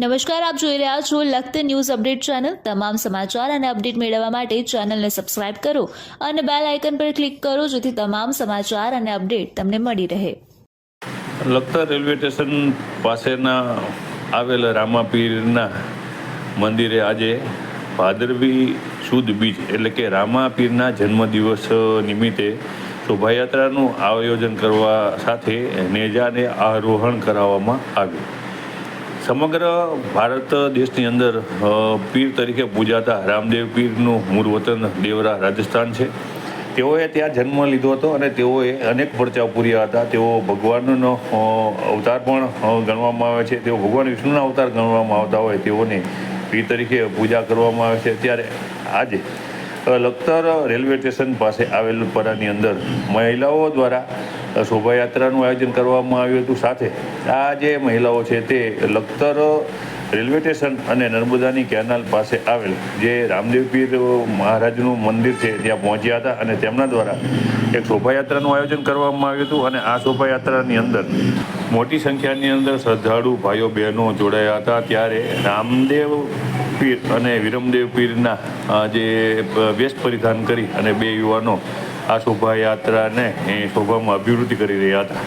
નમસ્કાર, આપ જોઈ રહ્યા છો લખત ન્યૂઝ અપડેટ ચેનલ. તમામ સમાચાર અને અપડેટ મેળવવા માટે ચેનલને સબસ્ક્રાઇબ કરો અને બેલ આઇકન પર ક્લિક કરો જેથી તમામ સમાચાર અને અપડેટ તમને મળી રહે. લખતર રેલવે સ્ટેશન પાસેના આવેલ રામાપીરના મંદિરે આજે ભાદરવી સુદ બીજ એટલે કે રામાપીરના જન્મદિવસ નિમિત્તે શોભાયાત્રાનું આયોજન કરવા સાથે નેજાને આરોહણ કરાવવામાં આવ્યું. સમગ્ર ભારત દેશની અંદર પીર તરીકે પૂજાતા રામદેવ પીરનું મૂળ વતન દેવરા રાજસ્થાન છે. તેઓએ ત્યાં જન્મ લીધો હતો અને તેઓએ અનેક પરચાઓ પૂર્યા હતા. તેઓ ભગવાનનો અવતાર પણ ગણવામાં આવે છે. તેઓ ભગવાન વિષ્ણુના અવતાર ગણવામાં આવતા હોય તેઓને પીર તરીકે પૂજા કરવામાં આવે છે. ત્યારે આજે લખતર રેલવે સ્ટેશન પાસે આવેલ પરાની અંદર મહિલાઓ દ્વારા શોભાયાત્રાનું આયોજન કરવામાં આવ્યું હતું. સાથે આ જે મહિલાઓ છે તે લખતર રેલવે સ્ટેશન અને નર્મદાની કેનાલ પાસે આવેલ જે રામદેવ પીર મહારાજનું મંદિર છે, ત્યાં પહોંચ્યા હતા અને તેમના દ્વારા એક શોભાયાત્રાનું આયોજન કરવામાં આવ્યું હતું અને આ શોભાયાત્રાની અંદર મોટી સંખ્યાની અંદર શ્રદ્ધાળુ ભાઈઓ બહેનો જોડાયા હતા. ત્યારે રામદેવ પીર અને વિરમદેવ પીરના જે વેશ પરિધાન કરી અને બે યુવાનો આ શોભાયાત્રાને એ શોભામાં અભિવૃદ્ધિ કરી રહ્યા હતા.